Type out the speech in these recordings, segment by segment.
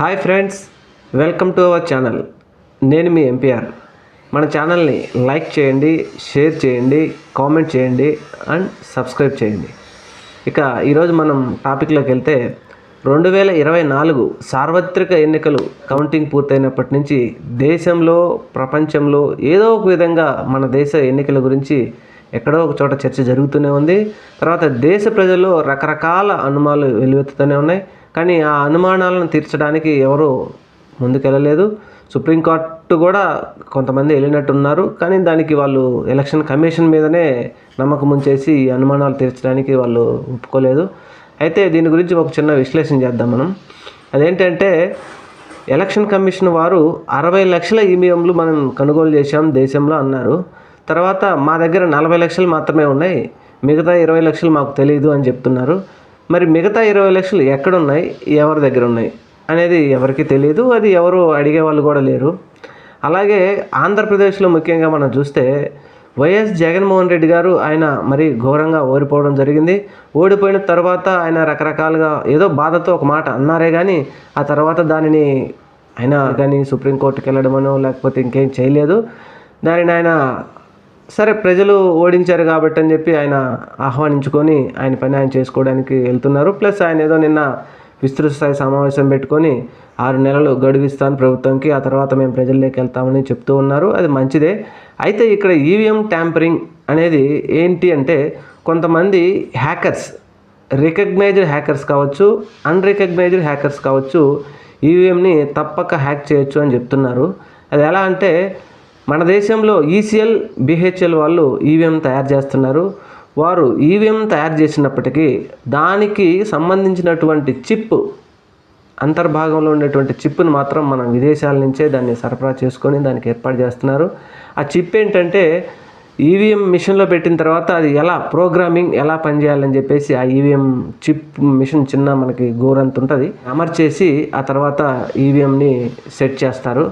Hi friends welcome to our channel. నేను మీ MPR. మన ఛానల్ని లైక్ చేయండి షేర్ చేయండి కామెంట్ చేయండి అండ్ సబ్స్క్రైబ్ చేయండి. ఇక ఈరోజు మనం టాపిక్లోకి వెళ్తే రెండు వేల ఇరవై నాలుగు సార్వత్రిక ఎన్నికలు కౌంటింగ్ పూర్తయినప్పటి నుంచి దేశంలో ప్రపంచంలో ఏదో ఒక విధంగా మన దేశ ఎన్నికల గురించి ఎక్కడో ఒక చోట చర్చ జరుగుతూనే ఉంది. తర్వాత దేశ ప్రజల్లో రకరకాల అనుమానాలు వెలువెత్తుతూనే ఉన్నాయి. కానీ ఆ అనుమానాలను తీర్చడానికి ఎవరు ముందుకెళ్ళలేదు. సుప్రీంకోర్టు కూడా కొంతమంది వెళ్ళినట్టున్నారు. కానీ దానికి వాళ్ళు ఎలక్షన్ కమిషన్ మీదనే నమ్మకం ఉంచేసి ఈ అనుమానాలు తీర్చడానికి వాళ్ళు ఒప్పుకోలేదు. అయితే దీని గురించి ఒక చిన్న విశ్లేషణ చేద్దాం మనం. అదేంటంటే ఎలక్షన్ కమిషన్ వారు అరవై లక్షల ఈవీఎంలు మనం కొనుగోలు చేశాం దేశంలో అన్నారు. తర్వాత మా దగ్గర నలభై లక్షలు మాత్రమే ఉన్నాయి. మిగతా ఇరవై లక్షలు మాకు తెలియదు అని చెప్తున్నారు. మరి మిగతా ఇరవై లక్షలు ఎక్కడున్నాయి? ఎవరి దగ్గర ఉన్నాయి? అనేది ఎవరికి తెలియదు అది ఎవరు అడిగే వాళ్ళు కూడా లేరు. అలాగే ఆంధ్రప్రదేశ్లో ముఖ్యంగా మనం చూస్తే వైఎస్ జగన్మోహన్ రెడ్డి గారు ఆయన మరి ఘోరంగా ఓడిపోవడం జరిగింది. ఓడిపోయిన తర్వాత ఆయన రకరకాలుగా ఏదో బాధతో ఒక మాట అన్నారే కానీ ఆ తర్వాత దానిని ఆయన కానీ సుప్రీంకోర్టుకి వెళ్ళడమనో లేకపోతే ఇంకేం చేయలేదు. దానిని ఆయన సరే ప్రజలు ఓడించారు కాబట్టి అని చెప్పి ఆయన ఆహ్వానించుకొని ఆయన పని ఆయన చేసుకోవడానికి వెళ్తున్నారు. ప్లస్ ఆయన ఏదో నిన్న విస్తృత స్థాయి సమావేశం పెట్టుకొని ఆరు నెలలు గడువిస్తాను ప్రభుత్వంకి ఆ తర్వాత మేము ప్రజల్లోకి వెళ్తామని చెప్తూ ఉన్నారు. అది మంచిదే. అయితే ఇక్కడ ఈవీఎం ట్యాంపరింగ్ అనేది ఏంటి అంటే కొంతమంది హ్యాకర్స్ రికగ్నైజ్డ్ హ్యాకర్స్ కావచ్చు అన్రికగ్నైజ్డ్ హ్యాకర్స్ కావచ్చు ఈవీఎంని తప్పక హ్యాక్ చేయొచ్చు అని చెప్తున్నారు. అది ఎలా అంటే మన దేశంలో ఈసీఎల్ బిహెచ్ఎల్ వాళ్ళు ఈవీఎం తయారు చేస్తున్నారు. వారు ఈవీఎం తయారు చేసినప్పటికీ దానికి సంబంధించినటువంటి చిప్ అంతర్భాగంలో ఉండేటువంటి చిప్ను మాత్రం మనం విదేశాల నుంచే దాన్ని సరఫరా చేసుకొని దానికి ఏర్పాటు చేస్తున్నారు. ఆ చిప్ ఏంటంటే ఈవీఎం మిషన్లో పెట్టిన తర్వాత అది ఎలా ప్రోగ్రామింగ్ ఎలా పనిచేయాలని చెప్పేసి ఆ ఈవీఎం చిప్ మిషన్ చిన్న మనకి గోరంత ఉంటుంది. అమర్చేసి ఆ తర్వాత ఈవీఎంని సెట్ చేస్తారు.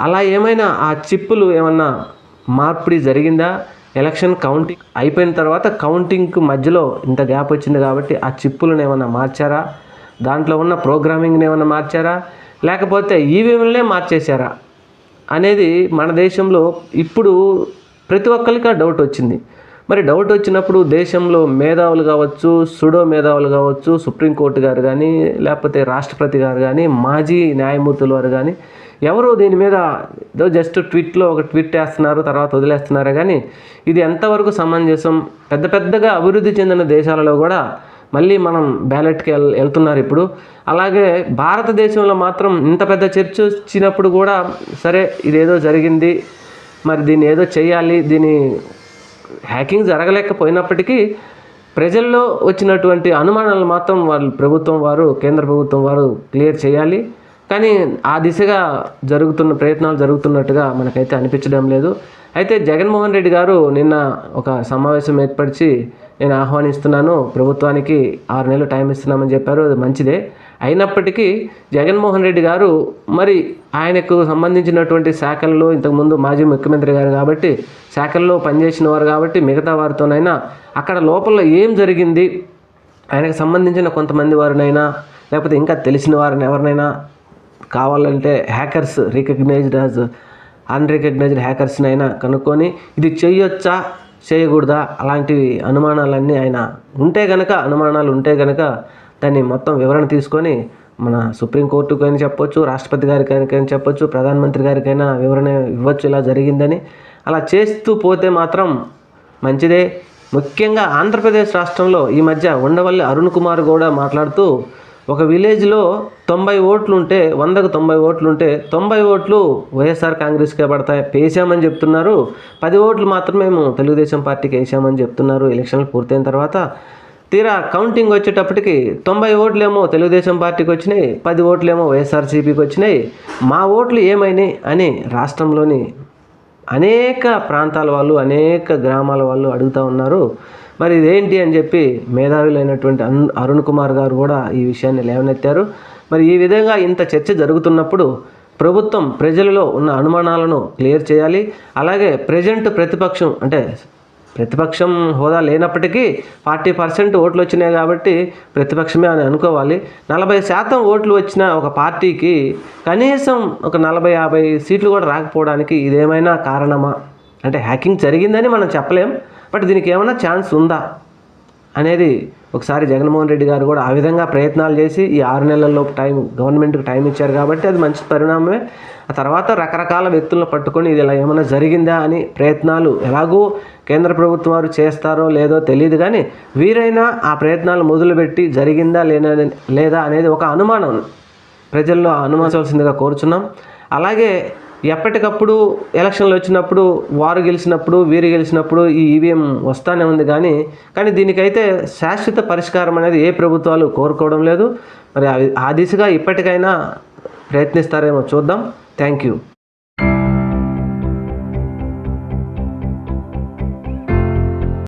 అలా ఏమైనా ఆ చిప్పులు ఏమన్నా మార్పిడి జరిగిందా? ఎలక్షన్ కౌంటింగ్ అయిపోయిన తర్వాత కౌంటింగ్కి మధ్యలో ఇంత గ్యాప్ వచ్చింది కాబట్టి ఆ చిప్పులను ఏమైనా మార్చారా? దాంట్లో ఉన్న ప్రోగ్రామింగ్ని ఏమైనా మార్చారా? లేకపోతే ఈవీఎంలనే మార్చేశారా? అనేది మన దేశంలో ఇప్పుడు ప్రతి ఒక్కరికి ఆ డౌట్ వచ్చింది. మరి డౌట్ వచ్చినప్పుడు దేశంలో మేధావులు కావచ్చు సుడో మేధావులు కావచ్చు సుప్రీంకోర్టు గారు కానీ లేకపోతే రాష్ట్రపతి గారు కానీ మాజీ న్యాయమూర్తుల వారు కానీ ఎవరు దీని మీద ఏదో జస్ట్ ట్వీట్లో ఒక ట్వీట్ వేస్తున్నారు తర్వాత వదిలేస్తున్నారు కానీ ఇది ఎంతవరకు సమంజసం? పెద్ద పెద్దగా అభివృద్ధి చెందిన దేశాలలో కూడా మళ్ళీ మనం బ్యాలెట్కి వెళ్ వెళ్తున్నారు ఇప్పుడు. అలాగే భారతదేశంలో మాత్రం ఇంత పెద్ద చర్చ వచ్చినప్పుడు కూడా సరే ఇదేదో జరిగింది మరి దీన్ని ఏదో చేయాలి దీని హ్యాకింగ్ జరగలేకపోయినప్పటికీ ప్రజల్లో వచ్చినటువంటి అనుమానాలు మాత్రం వాళ్ళు ప్రభుత్వం వారు కేంద్ర ప్రభుత్వం వారు క్లియర్ చేయాలి. కానీ ఆ దిశగా జరుగుతున్న ప్రయత్నాలు జరుగుతున్నట్టుగా మనకైతే అనిపించడం లేదు. అయితే జగన్మోహన్ రెడ్డి గారు నిన్న ఒక సమావేశం ఏర్పరిచి నేను ఆహ్వానిస్తున్నాను ప్రభుత్వానికి ఆరు నెలలు టైం ఇస్తున్నామని చెప్పారు అది మంచిదే. అయినప్పటికీ జగన్మోహన్ రెడ్డి గారు మరి ఆయనకు సంబంధించినటువంటి శాఖల్లో ఇంతకుముందు మాజీ ముఖ్యమంత్రి గారు కాబట్టి శాఖల్లో పనిచేసిన వారు కాబట్టి మిగతా వారితోనైనా అక్కడ లోపల ఏం జరిగింది ఆయనకు సంబంధించిన కొంతమంది వారినైనా లేకపోతే ఇంకా తెలిసిన వారిని ఎవరినైనా కావాలంటే హ్యాకర్స్ రికగ్నైజ్డ్ యాజ్ అన్రికగ్నైజ్డ్ హ్యాకర్స్ని అయినా కనుక్కొని ఇది చేయొచ్చా చేయకూడదా అలాంటివి అనుమానాలన్నీ ఆయన ఉంటే గనక అనుమానాలు ఉంటే గనక దాన్ని మొత్తం వివరణ తీసుకొని మన సుప్రీంకోర్టుకైనా చెప్పొచ్చు రాష్ట్రపతి గారికైనా చెప్పొచ్చు ప్రధానమంత్రి గారికైనా వివరణ ఇవ్వచ్చు ఇలా జరిగిందని. అలా చేస్తూ పోతే మాత్రం మంచిదే. ముఖ్యంగా ఆంధ్రప్రదేశ్ రాష్ట్రంలో ఈ మధ్య ఉండవల్లి అరుణ్ కుమార్ కూడా మాట్లాడుతూ ఒక విలేజ్లో తొంభై ఓట్లు ఉంటే వందకు తొంభై ఓట్లు ఉంటే తొంభై ఓట్లు వైఎస్ఆర్ కాంగ్రెస్కే పడతాయి. వేసామని చెప్తున్నారు. పది ఓట్లు మాత్రం మేము తెలుగుదేశం పార్టీకి వేసామని చెప్తున్నారు. ఎలక్షన్లు పూర్తయిన తర్వాత తీరా కౌంటింగ్ వచ్చేటప్పటికి తొంభై ఓట్లేమో తెలుగుదేశం పార్టీకి వచ్చినాయి పది ఓట్లేమో వైఎస్ఆర్సీపీకి వచ్చినాయి. మా ఓట్లు ఏమైనాయి అని రాష్ట్రంలోని అనేక ప్రాంతాల వాళ్ళు అనేక గ్రామాల వాళ్ళు అడుగుతూ ఉన్నారు. మరి ఇదేంటి అని చెప్పి మేధావులైనటువంటి అరుణ్ కుమార్ గారు కూడా ఈ విషయాన్ని లేవనెత్తారు. మరి ఈ విధంగా ఇంత చర్చ జరుగుతున్నప్పుడు ప్రభుత్వం ప్రజలలో ఉన్న అనుమానాలను క్లియర్ చేయాలి. అలాగే ప్రజెంట్ ప్రతిపక్షం అంటే ప్రతిపక్షం హోదా లేనప్పటికీ ఫార్టీ పర్సెంట్ ఓట్లు వచ్చినాయి కాబట్టి ప్రతిపక్షమే అని అనుకోవాలి. నలభై శాతం ఓట్లు వచ్చిన ఒక పార్టీకి కనీసం ఒక నలభై యాభై సీట్లు కూడా రాకపోవడానికి ఇదేమైనా కారణమా? అంటే హ్యాకింగ్ జరిగిందని మనం చెప్పలేం. బట్ దీనికి ఏమైనా ఛాన్స్ ఉందా? అనేది ఒకసారి జగన్మోహన్ రెడ్డి గారు కూడా ఆ విధంగా ప్రయత్నాలు చేసి ఈ ఆరు నెలల్లోపు టైం గవర్నమెంట్కి టైం ఇచ్చారు కాబట్టి అది మంచి పరిణామమే. ఆ తర్వాత రకరకాల వ్యక్తులను పట్టుకొని ఇది ఇలా ఏమైనా జరిగిందా అని ప్రయత్నాలు ఎలాగూ కేంద్ర ప్రభుత్వం వారు చేస్తారో లేదో తెలియదు కానీ వీరైనా ఆ ప్రయత్నాలు మొదలుపెట్టి జరిగిందా లేనా లేదా అనేది ఒక అనుమానం. ప్రజల్లో అనుమానించవలసిందిగా కోరుచున్నాం. అలాగే ఎప్పటికప్పుడు ఎలక్షన్లు వచ్చినప్పుడు వారు గెలిచినప్పుడు వీరు గెలిచినప్పుడు ఈ ఈవీఎం వస్తానే ఉంది కానీ కానీ దీనికైతే శాశ్వత పరిష్కారం అనేది ఏ ప్రభుత్వాలు కోరుకోవడం లేదు. మరి ఆ- ఆ దిశగా ఇప్పటికైనా ప్రయత్నిస్తారేమో చూద్దాం. Thank you.